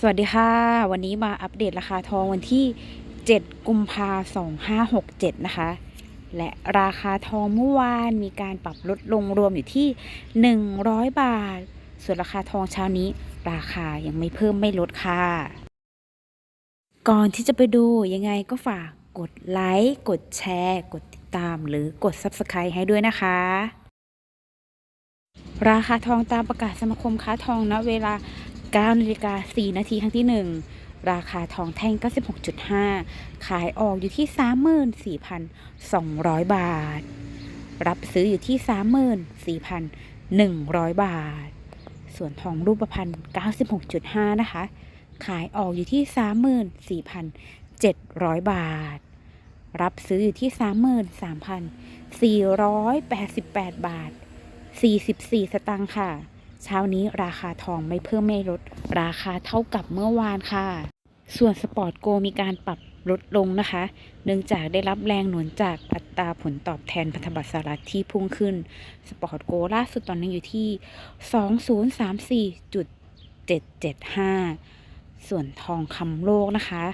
สวัสดีค่ะ วันนี้มาอัปเดตราคาทองวันที่ 7 กุมภา2567 นะคะ และราคาทองเมื่อวานมีการปรับลดลงรวมอยู่ที่ 100 บาท ส่วนราคาทองเช้านี้ ราคายังไม่เพิ่มไม่ลดค่ะ ก่อนที่จะไปดูยังไงก็ฝากกดไลค์กดแชร์ กดติดตามหรือกด Subscribe ให้ด้วยนะคะ ราคาทองตามประกาศสมาคมค้าทองณเวลา 9นาฬิกา4นาทีครั้งที่ 1 ราคาทองแท่ง 96.5 ขายออกอยู่ที่ 34,200 บาท รับซื้ออยู่ที่ 34,100 บาท ส่วนทองรูปพรรณ96.5 นะคะ ขายออกอยู่ที่ 34,700 บาท รับซื้ออยู่ที่ 33,488 บาท 44 สตางค์ค่ะ เช้านี้ราคาทองไม่เพิ่มไม่ลด ราคาเท่ากับเมื่อวานค่ะ ส่วนสปอร์ตโกมีการปรับลดลงนะคะ เนื่องจากได้รับแรงหนุนจากอัตราผลตอบแทนพันธบัตรสหรัฐที่พุ่งขึ้น สปอร์ตโกล่าสุดตอนนี้อยู่ที่ 2034.775 ส่วนทองคำโลกนะคะ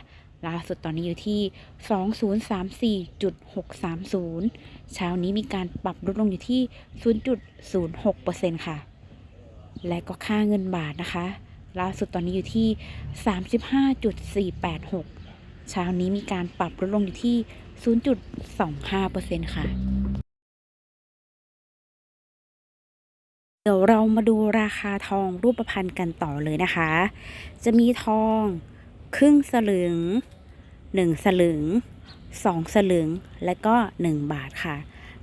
ล่าสุดตอนนี้อยู่ที่ 2034.630 เช้านี้มีการปรับลดลงอยู่ที่ 0.06%ค่ะ และก็ค่าเงินบาทนะคะล่าสุดตอนนี้อยู่ที่ 35.486 เช้านี้มีการปรับลดลงอยู่ที่ 0.25%ค่ะ เดี๋ยวเรามาดูราคาทองรูปพรรณกันต่อเลยนะคะ จะมีทองครึ่งสลึง 1 สลึง 2 สลึง และก็ 1 บาทค่ะ